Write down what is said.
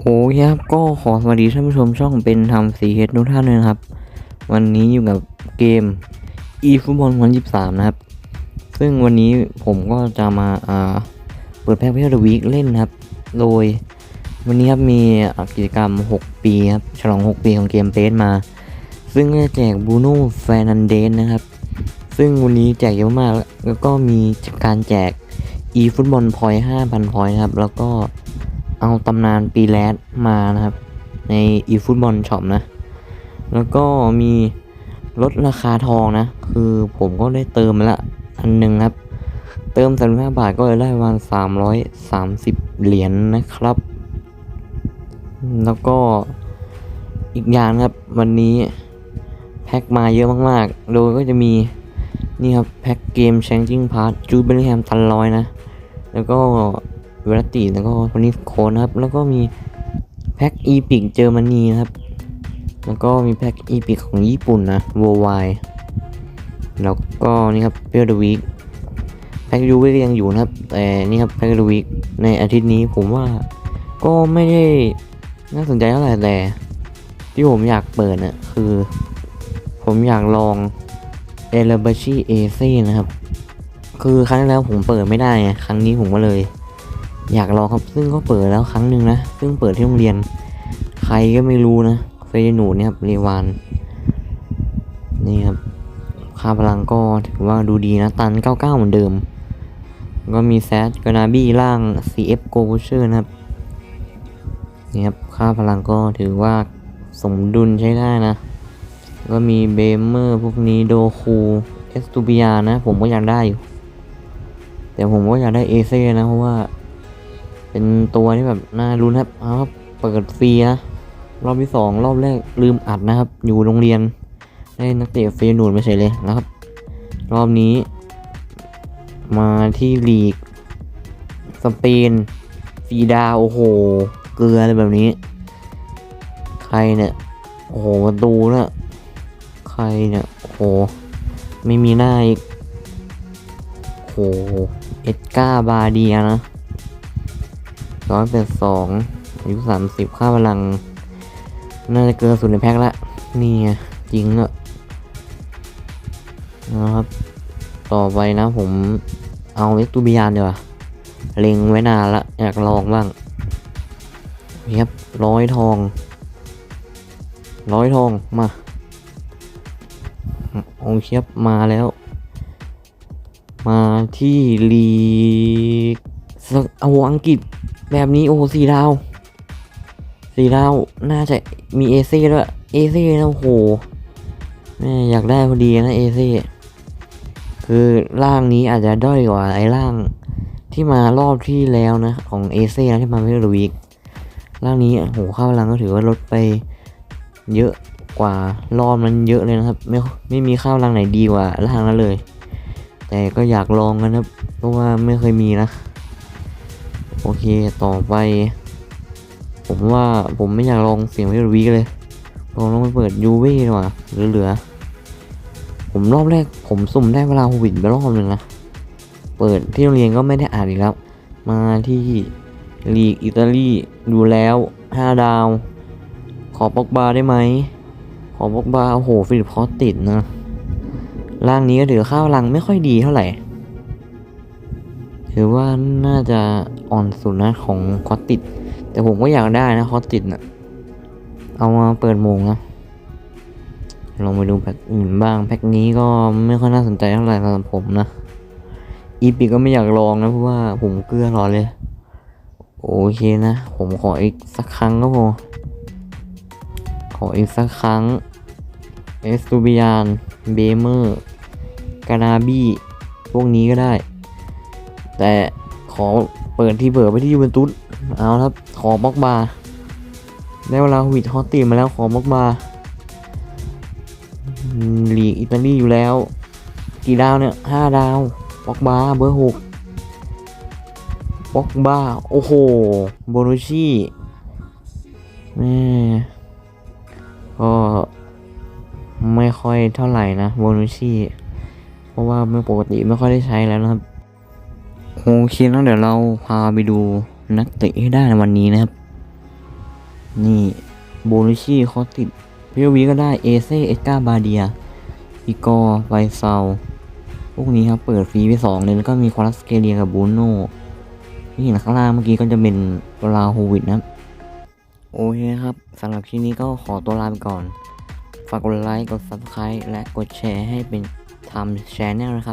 เคครับก็ขอสวัสดีท่านผู้ชมช่องเป็นทำสีเฮดทุกท่านเลยนะครับ วันนี้อยู่กับเกม e ฟุตบอลวันยี่สามนะครับ ซึ่งวันนี้ผมก็จะมาอ่าเปิดแพ็คเพื่อเดอะวีคเล่นครับ โดย วันนี้ครับมีกิจกรรม 6 ปีครับฉลอง 6 ปีของเกมเปสมา ซึ่งจะแจกบูโน่แฟนันเดนนะครับ ซึ่งวันนี้แจกเยอะมากแล้วก็มีการแจก e ฟุตบอลพอยห้าพันพอยนะครับแล้วก็ เอาตำนานปีแรดมานะครับ ใน e ฟุตบอลช็อปนะ แล้วก็มีลดราคาทองนะ คือผมก็ได้เติมมาละอันหนึ่งครับ เติมสามห้าบาทก็เลยได้ประมาณสามร้อยสามสิบเหรียญนะครับ แล้วก็อีกอย่างนครับวันนี้แพ็คมาเยอะมากๆ โดยก็จะมีนี่ครับ แพ็คเกม Changing Pass จูเบลแฮมตันร้อยนะ แล้วก็ วลติแล้วก็โทนี่โคนนะครับ แล้วก็มีแพ็คอีพิกเจอร์มนีนะครับ แล้วก็มีแพ็คอีพิกของญี่ปุ่นนะ Worldwide แล้วก็นี่ครับเป l เดวี k แพ็คยูเวยังอยู่นะครับ แต่นี่ครับแพ็คดวี k ในอาทิตย์นี้ผมว่าก็ไม่ได้น่าสนใจเท่าไหร่แต่ที่ผมอยากเปิดน่ะคือ ผมอยากลองเอลเบชีเอซีนะครับ คือครั้งที่แล้วผมเปิดไม่ได้ไงครั้งนี้ผมก็เลย อยากลองครับซึ่งก็เปิดแล้วครั้งหนึ่งนะ ซึ่งเปิดที่โรงเรียน ใครก็ไม่รู้นะเฟยหนูเนี่ยครับเรวานนี่ครับค่าพลังก็ถือว่าดูดีนะ ตัน 99 เหมือนเดิม ก็มีแซดกานาบี้ล่าง CF g o v u c h e r นะครับนี่ครับค่าพลังก็ถือว่าสมดุลใช้ได้นะ ก็มีเบเมอร์พวกนี้โดคูเอสตูบิยานะ ผมก็อยากได้อยู่ แต่ผมก็อยากได้เอเซนะ เพราะว่า เป็นตัวที่แบบน่ารุ้นครับเอาครับเปิดฟรีนะรอบที่สองรอบแรกลืมอัดนะครับ อยู่โรงเรียนได้นักเตะเฟยนูนไม่ใช่เลยนะครับ รอบนี้ มาที่ลีก สเปนซีดาโอ้โห เกลืออะไรแบบนี้ ใครเนี่ย โอ้โหประตูนะใครเนี่ย โอ้โห ไม่มีหน้าอีก โอ้โห เอ็ดก้าบาเดียนะ ร้อยเป็นสองอายุสามสิบค่าพลัง น่าจะเกินสุดในแพ็คละ นี่จริงอะนะครับ ต่อไปนะผมเอาเอ็กตูบิยานดีกว่าเล็งไว้นานละ อยากลองบ้างนี่ครับร้อยทอง ร้อยทอง มาโอเคครับมาแล้ว มาที่ลีสักเอาอังกฤษ แบบนี้โอ้โหสี่ดาวสี่ดาวน่าจะมีเอซีด้วยเอซีนะโอ้โหแม่อยากได้พอดีนะเอซีคือร่างนี้อาจจะด้อยกว่าไอ้ร่างที่มารอบที่แล้วนะ ของเอซีนะที่มาเพื่อวีกร่างนี้โอ้โหค่าพลังก็ถือว่าลดไปเยอะกว่ารอบนั้นเยอะเลยนะครับ ไม่ไม่มีข้าวรังไหนดีกว่าร่างนั้นเลย แต่ก็อยากลองกันนะเพราะว่าไม่เคยมีนะ โอเคต่อไป ผมว่าผมไม่อยากลองเสียงวิวีเลยลองลองไปเปิดยูเว่ดีกว่าเหลือๆผมรอบแรก ผมสุ่มได้เวลาโควิดไปรอบหนึ่งนะเปิดที่โรงเรียนก็ไม่ได้อ่านอีกแล้ว มาที่ลีกอิตาลีดูแล้ว5ดาว ขอปอกบาได้ไหมขอบอกบาโอ้โหฟิลิปคอสติดนะร่างนี้ก็ถือข้าวรังไม่ค่อยดีเท่าไหร่ถือว่าน่าจะ อ่อนสุดนะของคอติด แต่ผมก็อยากได้นะคอติดนะเอามาเปิดโมงนะลองไปดูแพ็คอื่นบ้างแพ็คนี้ก็ไม่ค่อยน่าสนใจเท่าไหร่สำหรับผมนะอีพิก็ไม่อยากลองนะเพราะว่าผมเกลือรอเลย โอเคนะ ผมขออีกสักครั้งก็พอขออีกสักครั้งเอสตูบิยานเบเมอร์กานาบี้พวกนี้ก็ได้ แต่ขอ เปิดที่เบิร์ไปที่ยูเวนตุสเอาครับขอบ็อกบาได้เวลาวิดฮอตตีมาแล้วขอบ็อกบาลีกอิตาลีอยู่แล้ว กี่ดาวเนี่ยห้าดาวบ็อกบาเบอร์หกบ็อกบาโอ้โหโบนุชี่แม่ก็ไม่ค่อยเท่าไหร่นะโบนุชี่เพราะว่าไม่ปกติไม่ค่อยได้ใช้แล้วนะครับ โอเคแล้วเดี๋ยวเราพาไปดูนักเตะให้ได้ในวันนี้นะครับ นี่โบลิชีคอติดพิโอวีก็ได้เอเซเอสกาบาเดียอีกอร์ไวเซาพวกนี้ครับเปิดฟรีไปสองเลยแล้วก็มีควาลัสเกเลียกับบูโน่ที่เห็นข้างล่างเมื่อกี้ก็จะเป็นวลาโฮวิดนะโอเคครับสำหรับคลิปนี้ก็ขอตัวลาไปก่อน ฝากกดไลค์ กด Subscribe และกดแชร์ให้เป็นทำแชร์แนลนะครับ